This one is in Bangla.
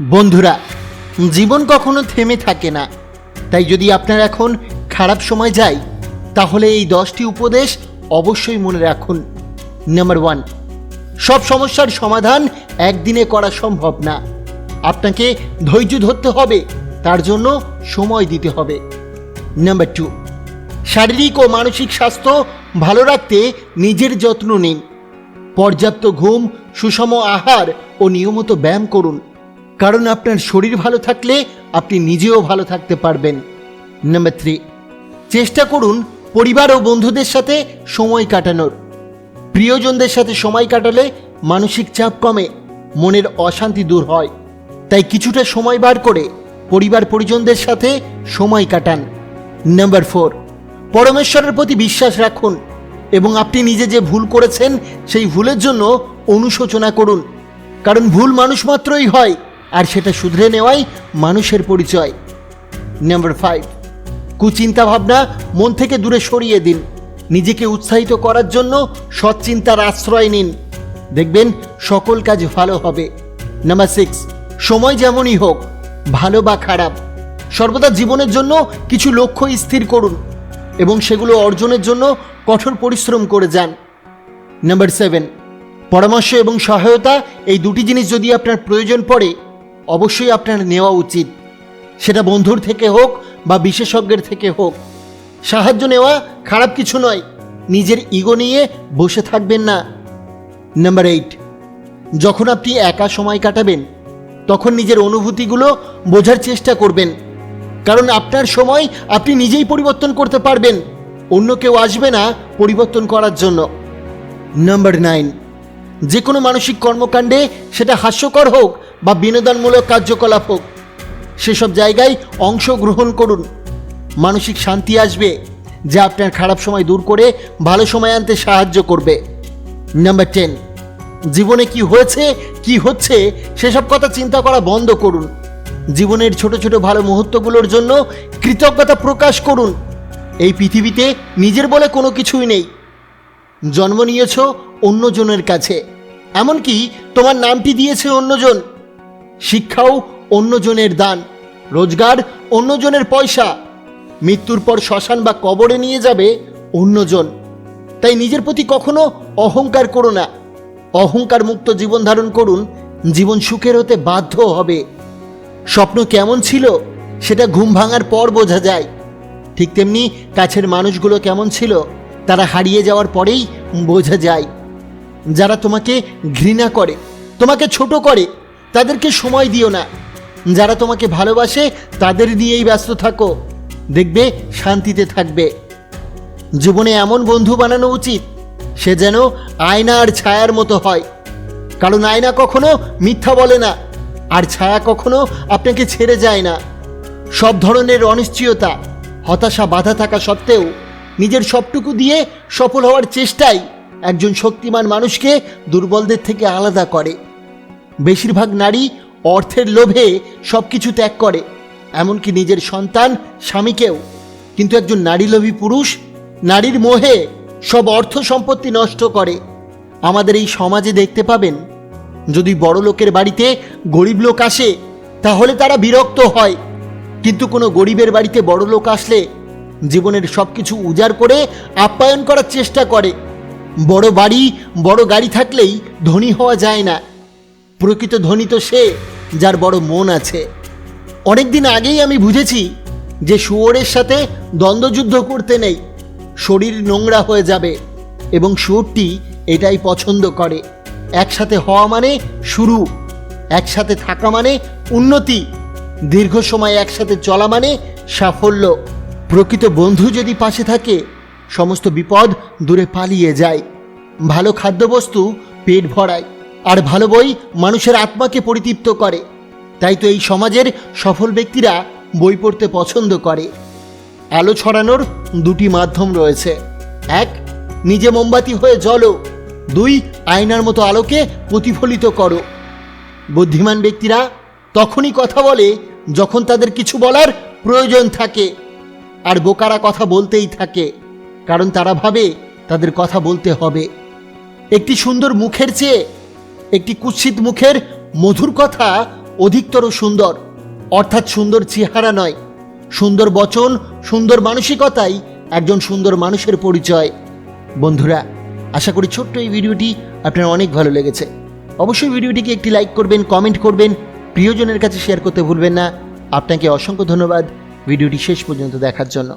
বন্ধুরা, জীবন কখনো থেমে থাকে না। তাই যদি আপনার এখন খারাপ সময় যায়, তাহলে এই দশটি উপদেশ অবশ্যই মনে রাখুন। নাম্বার ওয়ান সব সমস্যার সমাধান একদিনে করা সম্ভব না। আপনাকে ধৈর্য ধরতে হবে, তার জন্য সময় দিতে হবে। নাম্বার টু শারীরিক ও মানসিক স্বাস্থ্য ভালো রাখতে নিজের যত্ন নিন। পর্যাপ্ত ঘুম, সুষম আহার ও নিয়মিত ব্যায়াম করুন। কারণ আপনার শরীর ভালো থাকলে আপনি নিজেও ভালো থাকতে পারবেন। নাম্বার থ্রি চেষ্টা করুন পরিবার ও বন্ধুদের সাথে সময় কাটানোর। প্রিয়জনদের সাথে সময় কাটালে মানসিক চাপ কমে, মনের অশান্তি দূর হয়। তাই কিছুটা সময় বার করে পরিবার পরিজনদের সাথে সময় কাটান। নাম্বার ফোর পরমেশ্বরের প্রতি বিশ্বাস রাখুন এবং আপনি নিজে যে ভুল করেছেন সেই ভুলের জন্য অনুশোচনা করুন। কারণ ভুল মানুষ মাত্রই হয় আর সেটা শুধরে নেওয়াই মানুষের পরিচয়। নাম্বার ফাইভ কুচিন্তা ভাবনা মন থেকে দূরে সরিয়ে দিন। নিজেকে উৎসাহিত করার জন্য সৎ চিন্তার আশ্রয় নিন। দেখবেন সকল কাজ ভালো হবে। নাম্বার সিক্স সময় যেমনই হোক, ভালো বা খারাপ, সর্বদা জীবনের জন্য কিছু লক্ষ্য স্থির করুন এবং সেগুলো অর্জনের জন্য কঠোর পরিশ্রম করে যান। নাম্বার সেভেন পরামর্শ এবং সহায়তা, এই দুটি জিনিস যদি আপনার প্রয়োজন পড়ে অবশ্যই আপনার নেওয়া উচিত। সেটা বন্ধুর থেকে হোক বা বিশেষজ্ঞের থেকে হোক। সাহায্য নেওয়া খারাপ কিছু নয়। নিজের ইগো নিয়ে বসে থাকবেন না। নাম্বার এইট যখন আপনি একা সময় কাটাবেন, তখন নিজের অনুভূতিগুলো বোঝার চেষ্টা করবেন। কারণ আপনার সময় আপনি নিজেই পরিবর্তন করতে পারবেন। অন্য কেউ আসবে না পরিবর্তন করার জন্য। নাম্বার নাইন যে কোনো মানসিক কর্মকাণ্ডে সেটা হাস্যকর হোক বা বিনোদনমূলক কার্যকলাপ হোক সেসব জায়গায় অংশগ্রহণ করুন। মানসিক শান্তি আসবে, যা আপনার খারাপ সময় দূর করে ভালো সময় আনতে সাহায্য করবে। নাম্বার টেন, জীবনে কি হয়েছে, কি হচ্ছে, সেসব কথা চিন্তা করা বন্ধ করুন। জীবনের ছোট ছোট ভালো মুহূর্তগুলোর জন্য কৃতজ্ঞতা প্রকাশ করুন। এই পৃথিবীতে নিজের বলে কোনো কিছুই নেই। জন্ম নিয়েছ অন্যজনের কাছে, এমনকি তোমার নামটি দিয়েছে অন্যজন। শিক্ষাও অন্যজনের দান, রোজগার অন্যজনের পয়সা। মৃত্যুর পর শ্মশান বা কবরে নিয়ে যাবে অন্যজন। তাই নিজের প্রতি কখনো অহংকার করো না। অহংকার মুক্ত জীবন ধারণ করুন, জীবন সুখের হতে বাধ্য হবে। স্বপ্ন কেমন ছিল, সেটা ঘুম ভাঙার পর বোঝা যায়। ঠিক তেমনি কাছের মানুষগুলো কেমন ছিল, তারা হারিয়ে যাওয়ার পরেই বোঝা যায়। যারা তোমাকে ঘৃণা করে, তোমাকে ছোট করে তাদেরকে সময় দিও না। যারা তোমাকে ভালোবাসে, তাদের নিয়েই ব্যস্ত থাকো। দেখবে, শান্তিতে থাকবে। জীবনে এমন বন্ধু বানানো উচিত, সে যেন আয়না আর ছায়ার মতো হয়। কারণ আয়না কখনো মিথ্যা বলে না, আর ছায়া কখনো আপনাকে ছেড়ে যায় না। সব ধরনের অনিশ্চয়তা, হতাশা, বাধা থাকা সত্ত্বেও নিজের সবটুকু দিয়ে সফল হওয়ার চেষ্টাই একজন শক্তিমান মানুষকে দুর্বলদের থেকে আলাদা করে। বেশিরভাগ নারী অর্থের লোভে সব কিছু ত্যাগ করে, এমনকি নিজের সন্তান, স্বামীকেও। কিন্তু একজন নারীলোভী পুরুষ নারীর মোহে সব অর্থ সম্পত্তি নষ্ট করে। আমাদের এই সমাজে দেখতে পাবেন, যদি বড় লোকের বাড়িতে গরিব লোক আসে, তাহলে তারা বিরক্ত হয়। কিন্তু কোনো গরিবের বাড়িতে বড় লোক আসলে জীবনের সব কিছু উজাড় করে আপ্যায়ন করার চেষ্টা করে। বড় বাড়ি, বড় গাড়ি থাকলেই ধনী হওয়া যায় না। প্রকৃত ধনী তো সে, যার বড় মন আছে। অনেক দিন আগেই আমি বুঝেছি যে শুয়োরের সাথে দ্বন্দ্বযুদ্ধ করতে নেই, শরীর নোংরা হয়ে যাবে এবং শুয়োরটি এটাই পছন্দ করে। একসাথে হওয়া মানে শুরু, একসাথে থাকা মানে উন্নতি, দীর্ঘ সময় একসাথে চলা মানে সাফল্য। প্রকৃত বন্ধু যদি পাশে থাকে, সমস্ত বিপদ দূরে পালিয়ে যায়। ভালো খাদ্যবস্তু পেট ভরায়। আর ভালো বই মানুষের আত্মাকে পরিতৃপ্ত করে। তাই তো এই সমাজের সফল ব্যক্তিরা বই পড়তে পছন্দ করে। আলো ছড়ানোর দুটি মাধ্যম রয়েছে। এক, নিজে মোমবাতি হয়ে জ্বলো। দুই, আয়নার মতো আলোকে প্রতিফলিত করো। বুদ্ধিমান ব্যক্তিরা তখনই কথা বলে যখন তাদের কিছু বলার প্রয়োজন থাকে আর বোকারা কথা বলতেই থাকে, কারণ তারা ভাবে তাদের কথা বলতে হবে। একটি সুন্দর মুখের চেয়ে একটি কুৎসিত মুখের মধুর কথা অধিকতর সুন্দর। অর্থাৎ সুন্দর চেহারা নয়। সুন্দর বচন, সুন্দর মানসিকতাই একজন সুন্দর মানুষের পরিচয়। বন্ধুরা, আশা করি ছোট্ট এই ভিডিওটি আপনার অনেক ভালো লেগেছে। অবশ্যই ভিডিওটিকে একটি লাইক করবেন, কমেন্ট করবেন, প্রিয়জনের কাছে শেয়ার করতে ভুলবেন না। আপনাকে অসংখ্য ধন্যবাদ ভিডিওটি শেষ পর্যন্ত দেখার জন্য।